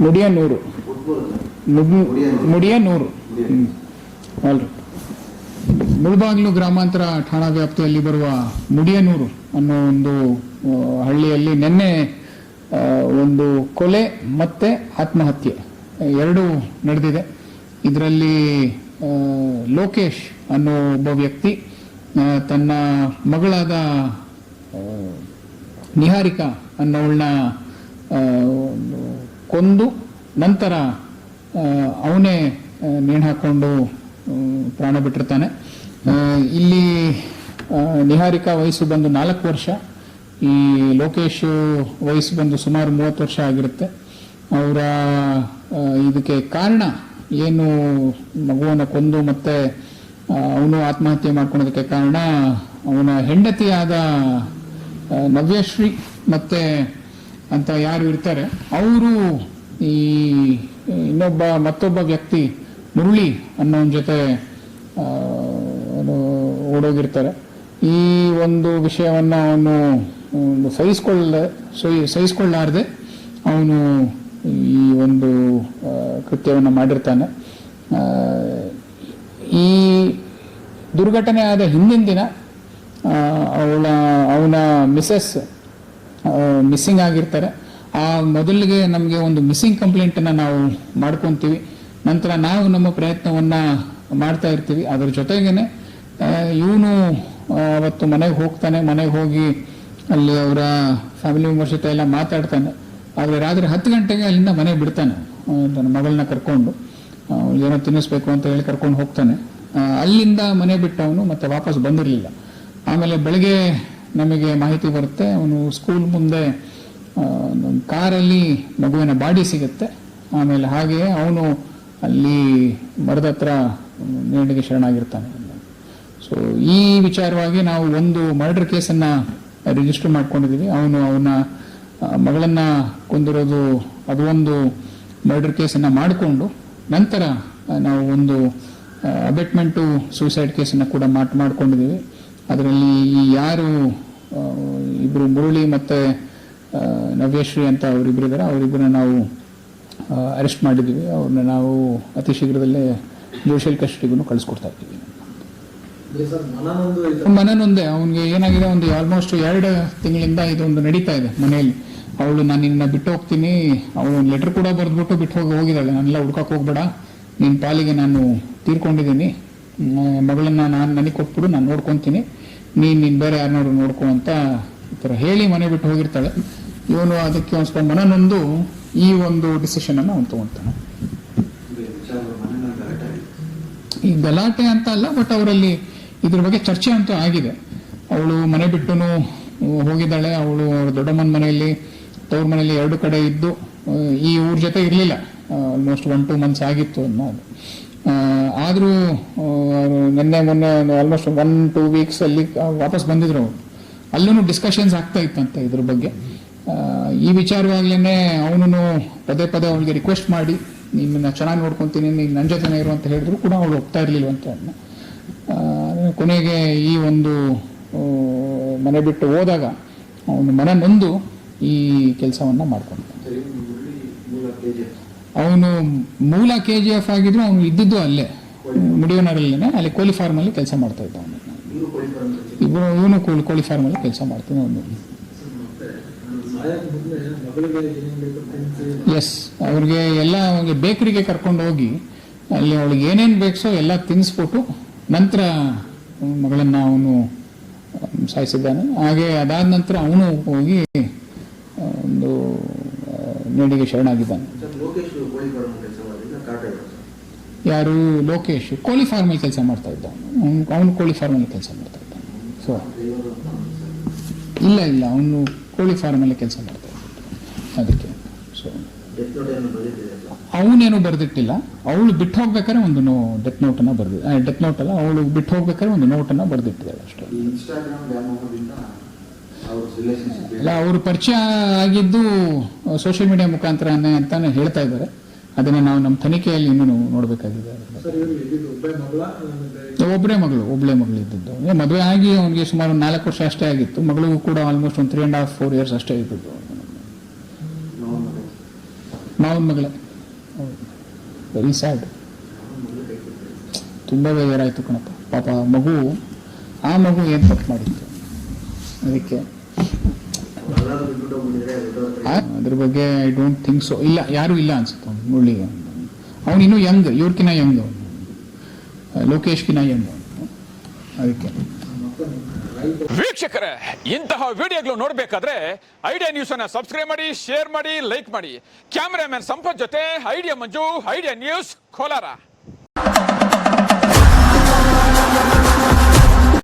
ಮುಡಿಯನೂರು ನೂರು. ಮುಡಿಯನೂರು ನೂರು. ರೈಟ್. ಗ್ರಾಮಾಂತರ ಠಾಣಾ ವ್ಯಾಪ್ತಿಯಲ್ಲಿ ಬರುವ ಮುಡಿಯನೂರು ಅನ್ನೋ ಒಂದು ಹಳ್ಳಿಯಲ್ಲಿ ನಿನ್ನೆ ಒಂದು ಕೊಲೆ ಮತ್ತೆ ಆತ್ಮಹತ್ಯೆ, ಎರಡು ನಡೆದಿದೆ. ಇದರಲ್ಲಿ ಲೋಕೇಶ್ ಅನ್ನೋ ಒಬ್ಬ ವ್ಯಕ್ತಿ ತನ್ನ ಮಗಳಾದ ನಿಹಾರಿಕಾ ಒಂದು ಕೊಂದು ನಂತರ ಅವನೇ ನೇಣು ಹಾಕೊಂಡು ಪ್ರಾಣ ಬಿಟ್ಟಿರ್ತಾನೆ. ಇಲ್ಲಿ ನಿಹಾರಿಕಾ ವಯಸ್ಸು ಬಂದು ನಾಲ್ಕು ವರ್ಷ. ಈ ಲೋಕೇಶ್ ವಯಸ್ಸು ಬಂದು ಸುಮಾರು ಮೂವತ್ತು ವರ್ಷ ಆಗಿರುತ್ತೆ. ಅವರ ಇದಕ್ಕೆ ಕಾರಣ ಏನು? ಮಗುವನ್ನು ಕೊಂದು ಮತ್ತೆ ಅವನು ಆತ್ಮಹತ್ಯೆ ಮಾಡ್ಕೊಳೋದಕ್ಕೆ ಕಾರಣ ಅವನ ಹೆಂಡತಿಯಾದ ನವ್ಯಶ್ರೀ ಮತ್ತೆ ಅಂತ ಯಾರು ಇರ್ತಾರೆ, ಅವರು ಈ ಇನ್ನೊಬ್ಬ ಮತ್ತೊಬ್ಬ ವ್ಯಕ್ತಿ ಮುರುಳಿ ಅನ್ನೋನ್ ಜೊತೆ ಓಡೋಗಿರ್ತಾರೆ. ಈ ಒಂದು ವಿಷಯವನ್ನ ಅವನು ಸಹಿಸ್ಕೊಳ್ಳ, ಸಹಿ- ಸಹಿಸ್ಕೊಳ್ಳಾರ್ದೆ ಅವನು ಈ ಒಂದು ಕೃತ್ಯವನ್ನು ಮಾಡಿರ್ತಾನೆ. ಈ ದುರ್ಘಟನೆ ಆದ ಹಿಂದಿನ ದಿನ ಅವಳ, ಅವನ ಮಿಸಸ್ ಮಿಸ್ಸಿಂಗ್ ಆಗಿರ್ತಾರೆ. ಆ ಮೊದಲಿಗೆ ನಮಗೆ ಒಂದು ಮಿಸ್ಸಿಂಗ್ ಕಂಪ್ಲೇಂಟನ್ನು ನಾವು ಮಾಡ್ಕೊತೀವಿ. ನಂತರ ನಾವು ನಮ್ಮ ಪ್ರಯತ್ನವನ್ನು ಮಾಡ್ತಾ ಇರ್ತೀವಿ. ಅದರ ಜೊತೆಗೇನೆ ಇವನು ಅವತ್ತು ಮನೆಗೆ ಹೋಗ್ತಾನೆ. ಮನೆಗೆ ಹೋಗಿ ಅಲ್ಲಿ ಅವರ ಫ್ಯಾಮಿಲಿ ಮೆಂಬರ್ಸ್ ಜೊತೆ ಎಲ್ಲ ಮಾತಾಡ್ತಾನೆ. ಆದರೆ ರಾತ್ರಿ ಹತ್ತು ಗಂಟೆಗೆ ಅಲ್ಲಿಂದ ಮನೆಗೆ ಬಿಡ್ತಾನೆ. ತನ್ನ ಮಗಳನ್ನ ಕರ್ಕೊಂಡು ಏನೋ ತಿನ್ನಿಸ್ಬೇಕು ಅಂತ ಹೇಳಿ ಕರ್ಕೊಂಡು ಹೋಗ್ತಾನೆ. ಅಲ್ಲಿಂದ ಮನೆ ಬಿಟ್ಟವನು ಮತ್ತೆ ವಾಪಸ್ ಬಂದಿರಲಿಲ್ಲ. ಆಮೇಲೆ ಬೆಳಗ್ಗೆ ನಮಗೆ ಮಾಹಿತಿ ಬರುತ್ತೆ. ಅವನು ಸ್ಕೂಲ್ ಮುಂದೆ ಕಾರಲ್ಲಿ ಮಗುವಿನ ಬಾಡಿ ಸಿಗುತ್ತೆ. ಆಮೇಲೆ ಹಾಗೆ ಅವನು ಅಲ್ಲಿ ಮರದ ಹತ್ರ ನೇಣಿಗೆ ಶರಣಾಗಿರ್ತಾನೆ. ಸೊ ಈ ವಿಚಾರವಾಗಿ ನಾವು ಒಂದು ಮರ್ಡರ್ ಕೇಸನ್ನ ರಿಜಿಸ್ಟರ್ ಮಾಡ್ಕೊಂಡಿದ್ದೀವಿ. ಅವನು ಅವನ ಮಗಳನ್ನ ಕೊಂದಿರೋದು ಅದು ಒಂದು ಮರ್ಡರ್ ಕೇಸನ್ನ ಮಾಡಿಕೊಂಡು, ನಂತರ ನಾವು ಒಂದು ಅಬೆಟ್ಮೆಂಟು ಸೂಸೈಡ್ ಕೇಸನ್ನು ಕೂಡ ಮಾಟ್ ಮಾಡ್ಕೊಂಡಿದ್ದೀವಿ. ಅದರಲ್ಲಿ ಯಾರು ಆ, ಇಬ್ರು ಮುರಳಿ ಮತ್ತೆ ನವ್ಯಶ್ರೀ ಅಂತ ಅವರಿಬ್ಬರಿದ್ದಾರೆ ಅವರಿಬ್ಬರನ್ನ ನಾವು ಅರೆಸ್ಟ್ ಮಾಡಿದ್ದೀವಿ ಅವ್ರನ್ನ ನಾವು ಅತಿ ಶೀಘ್ರದಲ್ಲೇ ಜುಡಿಷಿಯಲ್ ಕಸ್ಟಡಿಗೂ ಕಳಿಸ್ಕೊಡ್ತಾ ಇದ್ದೀವಿ. ಮನನೊಂದೆ ಅವನಿಗೆ ಏನಾಗಿದೆ ಒಂದು ಆಲ್ಮೋಸ್ಟ್ ಎರಡು ತಿಂಗಳಿಂದ ಇದೊಂದು ನಡೀತಾ ಇದೆ ಮನೆಯಲ್ಲಿ. ಅವಳು ನಾನು ನಿನ್ನ ಬಿಟ್ಟು ಹೋಗ್ತೀನಿ. ಅವಳು ಒಂದು ಲೆಟರ್ ಕೂಡ ಬರೆದ್ಬಿಟ್ಟು ಬಿಟ್ಟು ಹೋಗಿ ಹೋಗಿದ್ದಾಳೆ. ನಾನೆಲ್ಲ ಹುಡ್ಕಕ್ಕೆ ಹೋಗ್ಬೇಡ. ನಿನ್ನ ಪಾಲಿಗೆ ನಾನು ತೀರ್ಕೊಂಡಿದ್ದೀನಿ. ಮಗಳನ್ನ ನಾನು ನನಗೆ ಕೊಟ್ಬಿಡು ನಾನು ನೋಡ್ಕೊತೀನಿ. ನೀನು ನೀನು ಬೇರೆ ಯಾರನ್ನಾದ್ರು ನೋಡ್ಕೊ ಅಂತ ಈ ಥರ ಹೇಳಿ ಮನೆ ಬಿಟ್ಟು ಹೋಗಿರ್ತಾಳೆ. ಇವನು ಅದಕ್ಕೆ ಒಂದು ಸ್ವಲ್ಪ ಮನನೊಂದು ಈ ಒಂದು ಡಿಸಿಷನ್ ಅನ್ನು ಅವನು ತಗೊಂತಾನೆ. ಈ ಗಲಾಟೆ ಅಂತ ಅಲ್ಲ ಬಟ್ ಅವರಲ್ಲಿ ಇದ್ರ ಬಗ್ಗೆ ಚರ್ಚೆ ಅಂತೂ ಆಗಿದೆ. ಅವಳು ಮನೆ ಬಿಟ್ಟು ಹೋಗಿದ್ದಾಳೆ. ಅವಳು ಅವ್ರ ದೊಡ್ಡಮ್ಮನ ಮನೆಯಲ್ಲಿ, ತವ್ರ ಮನೆಯಲ್ಲಿ ಎರಡು ಕಡೆ ಇದ್ದು, ಈ ಊರ ಜೊತೆ ಇರಲಿಲ್ಲ. ಆಲ್ಮೋಸ್ಟ್ ಒನ್ ಟೂ ಮಂತ್ಸ್ ಆಗಿತ್ತು ಅನ್ನೋದು. ಆದರೂ ನಿನ್ನೆ ಮೊನ್ನೆ ಆಲ್ಮೋಸ್ಟ್ ಒನ್ ಟೂ ವೀಕ್ಸ್ ಅಲ್ಲಿ ವಾಪಸ್ ಬಂದಿದ್ರು ಅವರು. ಅಲ್ಲೂ ಡಿಸ್ಕಷನ್ಸ್ ಆಗ್ತಾ ಇತ್ತಂತೆ ಇದ್ರ ಬಗ್ಗೆ. ಈ ವಿಚಾರವಾಗ್ಲೇ ಅವನು ಪದೇ ಪದೇ ಅವಳಿಗೆ ರಿಕ್ವೆಸ್ಟ್ ಮಾಡಿ ನಿಮ್ಮನ್ನ ಚೆನ್ನಾಗಿ ನೋಡ್ಕೊತೀನಿ, ನೀನು ನನ್ನ ಜೊತೆನೇ ಇರು ಅಂತ ಹೇಳಿದ್ರು ಕೂಡ ಅವಳು ಒಪ್ತಾ ಇರಲಿಲ್ವಂತ ಅದನ್ನ ಕೊನೆಗೆ ಈ ಒಂದು ಮನೆ ಬಿಟ್ಟು ಹೋದಾಗ ಅವನು ಮನೆ ನೊಂದು ಈ ಕೆಲಸವನ್ನ ಮಾಡ್ಕೊಂಡ ಅವನು ಮೂಲ ಕೆ ಜಿ ಎಫ್ ಆಗಿದ್ರು ಅವನು ಇದ್ದಿದ್ದು ಅಲ್ಲೇ ಮುಡಿಯೋನರಲ್ಲೇ ಅಲ್ಲಿ ಕೋಳಿ ಫಾರ್ಮ್ ಅಲ್ಲಿ ಕೆಲಸ ಮಾಡ್ತಾ ಇದ್ದ ಅವನು ಇವನು ಕೋಳಿ ಫಾರ್ಮ್ ಅಲ್ಲಿ ಕೆಲಸ ಮಾಡ್ತಾನೆ ಅವನು. ಎಸ್ ಅವ್ರಿಗೆ ಎಲ್ಲ ಅವ್ರಿಗೆ ಬೇಕರಿಗೆ ಕರ್ಕೊಂಡು ಹೋಗಿ, ಅಲ್ಲಿ ಅವಳಿಗೆ ಏನೇನು ಬೇಕೋ ಎಲ್ಲ ತಿನ್ನಿಸ್ಬಿಟ್ಟು ನಂತರ ಮಗಳನ್ನು ಅವನು ಸಾಯಿಸಿದ್ದಾನೆ. ಹಾಗೆ ಅದಾದ ನಂತರ ಅವನು ಹೋಗಿ ಒಂದು ಆ, ಶರಣಾಗಿ ಯಾರು ಲೋಕೇಶ್ ಕೋಳಿ ಫಾರ್ಮಲ್ಲಿ ಕೆಲಸ. ಮಾಡ್ತಾ ಇದ್ದ ಅವನು ಅವನು ಕೋಳಿ ಫಾರ್ಮಲ್ಲಿ ಕೆಲಸ ಮಾಡ್ತಾ ಇದ್ದ ಸೊ ಇಲ್ಲ ಇಲ್ಲ. ಅವನು ಕೋಳಿ ಫಾರ್ಮಲ್ಲಿ ಕೆಲಸ ಮಾಡ್ತಾ ಇದ್ದ ಅದಕ್ಕೆ. ಸೊ ಅವನೇನು ಬರೆದಿಟ್ಟಿಲ್ಲ. ಅವಳು ಬಿಟ್ಟು ಹೋಗ್ಬೇಕಾದ್ರೆ ಒಂದು ನೋ ಡೆತ್ ನೋಟನ್ನು ಬರೆದಿ ಡೆತ್ ನೋಟ್ ಅಲ್ಲ ಅವಳು ಬಿಟ್ಟು ಹೋಗ್ಬೇಕಾದ್ರೆ ಒಂದು ನೋಟನ್ನು ಬರೆದಿಟ್ಟಿದ್ದಾಳೆ ಅಷ್ಟೇ. ಅಲ್ಲ ಅವರು ಪರಿಚಯ ಆಗಿದ್ದು ಸೋಷಿಯಲ್ ಮೀಡಿಯಾ ಮುಖಾಂತರನೇ ಅಂತಾನೆ ಹೇಳ್ತಾ ಇದ್ದಾರೆ. ಅದನ್ನ ನಾವು ನಮ್ಮ ತನಿಖೆಯಲ್ಲಿ ಇನ್ನೂ ನೋಡಬೇಕಾಗಿದೆ. ಒಬ್ಬರೇ ಮಗಳು ಒಬ್ಬಳೇ ಮಗಳು ಇದ್ದದ್ದು. ಮದುವೆ ಆಗಿ ಅವನಿಗೆ ಸುಮಾರು ನಾಲ್ಕು ವರ್ಷ ಅಷ್ಟೇ ಆಗಿತ್ತು. ಮಗಳಿಗೂ ಕೂಡ ಆಲ್ಮೋಸ್ಟ್ ಒಂದು three and half four years ಅಷ್ಟೇ ಇದ್ದದ್ದು ಮಾವನ ಮಗಳೇ. ವೆರಿ ಸ್ಯಾಡ್ ತುಂಬ ಬೇಜಾರಾಯಿತು ಕಣಪ್ಪ. ಪಾಪ ಮಗು, ಆ ಮಗು ಏನು ತಪ್ಪು ಮಾಡಿತ್ತು? ಅದಕ್ಕೆ ಅದ್ರ ಬಗ್ಗೆ ಐ ಡೋಂಟ್ ಥಿಂಕ್ ಸೊ ಇಲ್ಲ ಯಾರೂ ಇಲ್ಲ ಅನ್ಸುತ್ತೆ ಅವ್ನು ಮುರಳಿಗೆ. ಅವನು ಇನ್ನೂ ಯಂಗ್ ಇವ್ರಕಿನ ಯಂಗ್ ಲೋಕೇಶ್ ಲೋಕೇಶ್ಕಿನ ಯಂಗ್ ಅದಕ್ಕೆ. ವೀಕ್ಷಕರೇ ಇಂತಹ ವಿಡಿಯೋಗಳು ನೋಡಬೇಕಾದ್ರೆ ಐಡಿಯಾ ನ್ಯೂಸ್ ಅನ್ನ ಸಬ್ಸ್ಕ್ರೈಬ್ ಮಾಡಿ ಶೇರ್ ಮಾಡಿ ಲೈಕ್ ಮಾಡಿ. ಕ್ಯಾಮರಾಮನ್ ಸಂಪತ್ ಜೊತೆ idea Manju idea news Kolar.